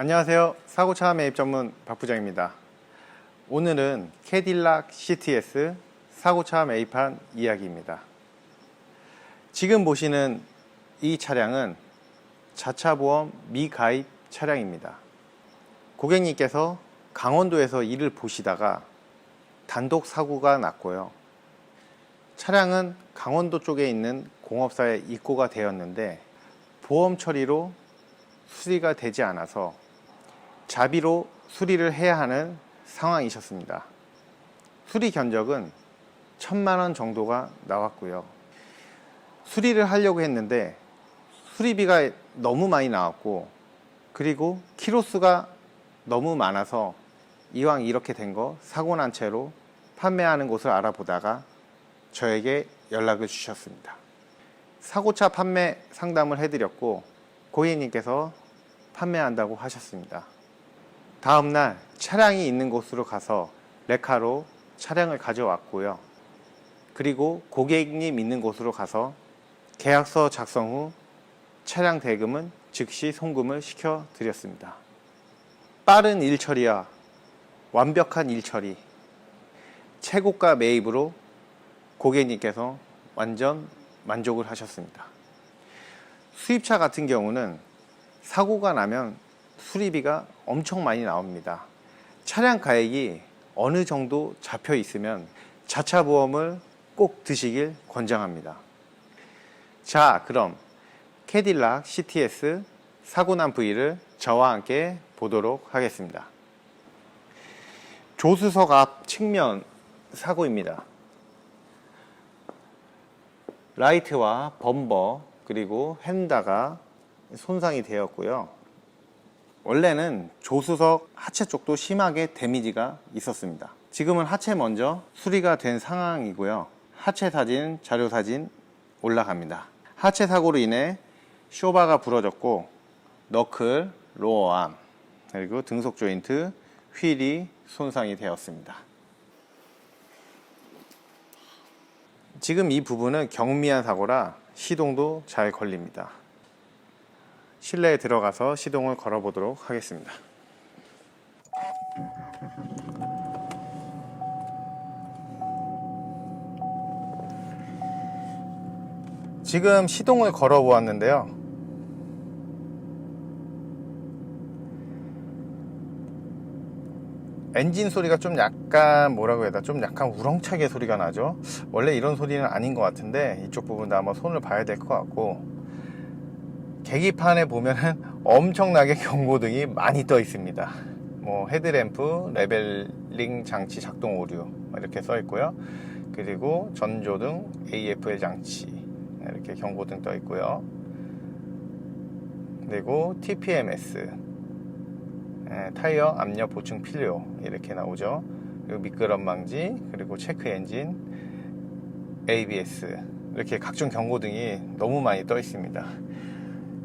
안녕하세요. 사고차 매입 전문 박 부장입니다. 오늘은 캐딜락 CTS 사고차 매입한 이야기입니다. 지금 보시는 이 차량은 자차 보험 미가입 차량입니다. 고객님께서 강원도에서 일을 보시다가 단독 사고가 났고요. 차량은 강원도 쪽에 있는 공업사에 입고가 되었는데 보험 처리로 수리가 되지 않아서 자비로 수리를 해야 하는 상황이셨습니다. 수리 견적은 천만 원 정도가 나왔고요. 수리를 하려고 했는데 수리비가 너무 많이 나왔고 그리고 키로수가 너무 많아서 이왕 이렇게 된 거 사고 난 채로 판매하는 곳을 알아보다가 저에게 연락을 주셨습니다. 사고차 판매 상담을 해드렸고 고객님께서 판매한다고 하셨습니다. 다음 날 차량이 있는 곳으로 가서 레카로 차량을 가져왔고요. 그리고 고객님 있는 곳으로 가서 계약서 작성 후 차량 대금은 즉시 송금을 시켜 드렸습니다. 빠른 일 처리와 완벽한 일 처리, 최고가 매입으로 고객님께서 완전 만족을 하셨습니다. 수입차 같은 경우는 사고가 나면 수리비가 엄청 많이 나옵니다. 차량 가액이 어느 정도 잡혀 있으면 자차 보험을 꼭 드시길 권장합니다. 자, 그럼 캐딜락 CTS 사고 난 부위를 저와 함께 보도록 하겠습니다. 조수석 앞 측면 사고입니다. 라이트와 범버 그리고 핸다가 손상이 되었고요. 원래는 조수석 하체 쪽도 심하게 데미지가 있었습니다. 지금은 하체 먼저 수리가 된 상황이고요. 하체 사진, 자료 사진 올라갑니다. 하체 사고로 인해 쇼바가 부러졌고 너클, 로어암 그리고 등속 조인트, 휠이 손상이 되었습니다. 지금 이 부분은 경미한 사고라 시동도 잘 걸립니다. 실내에 들어가서 시동을 걸어보도록 하겠습니다. 지금 시동을 걸어 보았는데요. 엔진 소리가 좀 약간 뭐라고 해야 되나 좀 약간 우렁차게 소리가 나죠 원래 이런 소리는 아닌 것 같은데 이쪽 부분도 한번 손을 봐야 될 것 같고 계기판에 보면은 엄청나게 경고등이 많이 떠 있습니다 뭐 헤드램프 레벨링 장치 작동 오류 이렇게 써 있고요 그리고 전조등 AFL 장치 이렇게 경고등 떠 있고요 그리고 TPMS 예, 타이어 압력 보충 필요 이렇게 나오죠. 그리고 미끄럼 방지 그리고 체크 엔진 ABS 이렇게 각종 경고등이 너무 많이 떠 있습니다.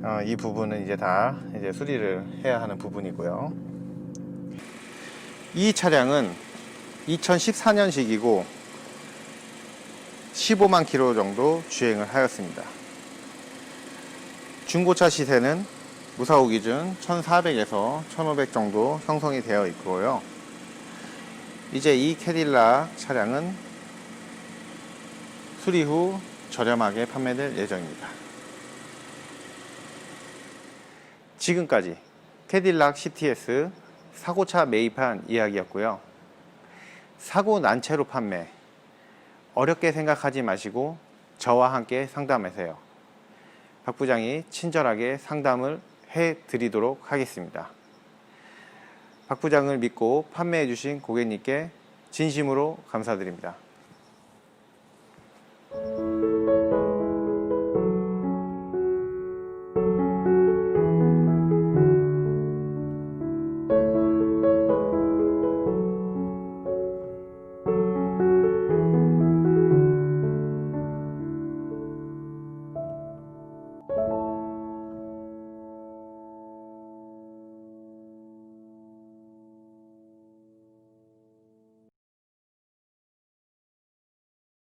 어, 이 부분은 이제 다 이제 수리를 해야 하는 부분이고요. 이 차량은 2014년식이고 15만 킬로 정도 주행을 하였습니다. 중고차 시세는 무사고 기준 1400에서 1500 정도 형성이 되어 있고요. 이제 이 캐딜락 차량은 수리 후 저렴하게 판매될 예정입니다. 지금까지 캐딜락 CTS 사고차 매입한 이야기였고요. 사고 난 채로 판매 어렵게 생각하지 마시고 저와 함께 상담하세요. 박 부장이 친절하게 상담을 해 드리도록 하겠습니다. 박 부장을 믿고 판매해 주신 고객님께 진심으로 감사드립니다.